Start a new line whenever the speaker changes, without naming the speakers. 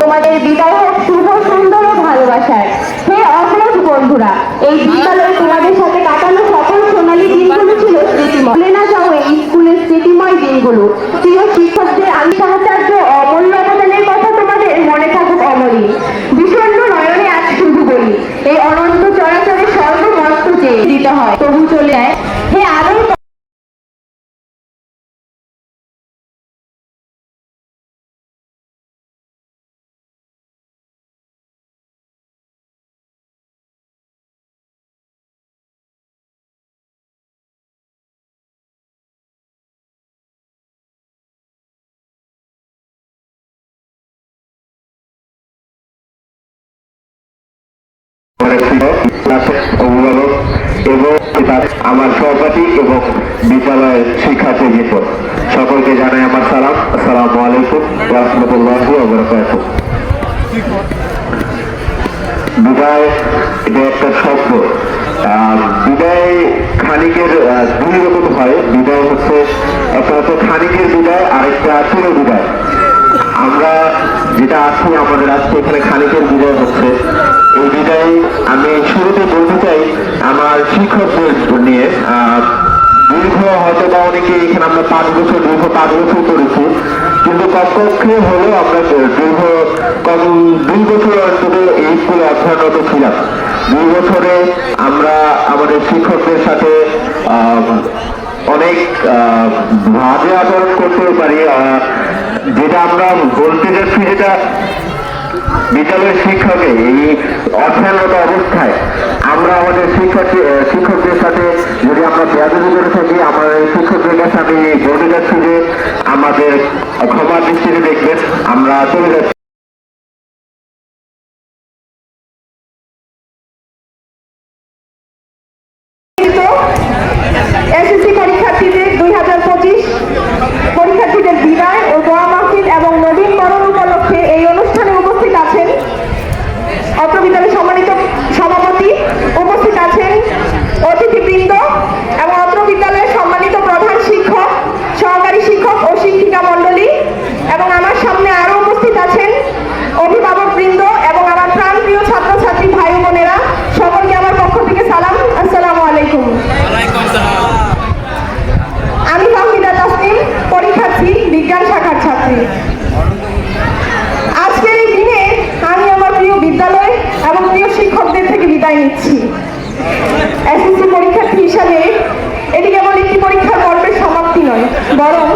তোমাদের বিদায় হোক সুন্দর ভালোবাসার হে অগ্রজ বন্ধুরা এই বিদ্যালয়ে তোমাদের সাথে কাটানো সকল সোনালী দিনগুলো ছিল স্মৃতিময় না যাও এই স্কুলের স্মৃতিময় দিনগুলো প্রিয় শিক্ষকদের, আমি সাহায্য দিতে হয়। তবু চলে যায় হে
আরও অভিভাবক। এবং আমার সহপাঠী এবং বিদ্যালয়ের শিক্ষার্থী বৃন্দ সকলকে জানাই আমার সালাম। আসসালামু আলাইকুম রহমতুল্লাহ বরকাত বিদায়, এটা একটা শব্দ। বিদায় খানিকের দুই রকম হয়। বিদায় হচ্ছে, একটা হচ্ছে খানিকের বিদায়, আরেকটা চির বিদায় আমরা যেটা আছি আমাদের আজকে এখানে খানিকের বিদায় হচ্ছে। এই বিদায় আমি শুরুতে বলতে চাই, আমার শিক্ষকদের নিয়ে দীর্ঘ হয়তো বা অনেকে এখানে আমরা পাঁচ বছর, দীর্ঘ পাঁচ বছর করেছি, কিন্তু কমপক্ষে হলেও আমরা দীর্ঘ কম দুই বছর অন্তত এই স্কুলে অধ্যয়নরত ছিলাম। দুই বছরে আমরা আমাদের শিক্ষকদের সাথে অনেক বাজে আচরণ করতে পারি যেটা আমরা বলতে যাচ্ছি যেটা বিদ্যালয়ের শিক্ষকে এই অর্থায়নগত অবস্থায় আমরা আমাদের শিক্ষার্থী শিক্ষকদের সাথে যদি আমরা বেয়াদি করে থাকি আমাদের শিক্ষকদের কাছে আমি বলতে যাচ্ছি যে আমাদের ক্ষমা দৃষ্টিতে দেখবেন, আমরা চলে যাচ্ছি
এসএসসি পরীক্ষার্থীদের দুই হাজার পঁচিশ পরীক্ষার্থীদের বিদায় ও দোয়া মাহফিল এবং নবীন বরণ উপলক্ষে এই অনুষ্ঠানে উপস্থিত আছেন অত্র বিদ্যালয়ের সম্মানিত সভাপতি উপস্থিত আছেন অতিথিবৃন্দ এবং অত্র বিদ্যালয়ের সম্মানিত প্রধান শিক্ষক সহকারী শিক্ষক ও শিক্ষিকা মণ্ডলী এবং আমার সামনে আরও উপস্থিত আছেন অভিভাবক বৃন্দ এবং আমার প্রাণপ্রিয় ছাত্রছাত্রী ভাই বোনেরা সকলকে আমার পক্ষ থেকে সালাম আসসালামু আলাইকুম আমি ফাহমিদা তাসনিম পরীক্ষার্থী বিজ্ঞান শাখার আজকের এই দিনে আমি আমার প্রিয় বিদ্যালয় এবং প্রিয় শিক্ষকদের থেকে বিদায় নিচ্ছি। এসএসসি পরীক্ষার্থী হিসাবে এটি কেবল একটি পরীক্ষার পর্বের সমাপ্তি নয়, বরং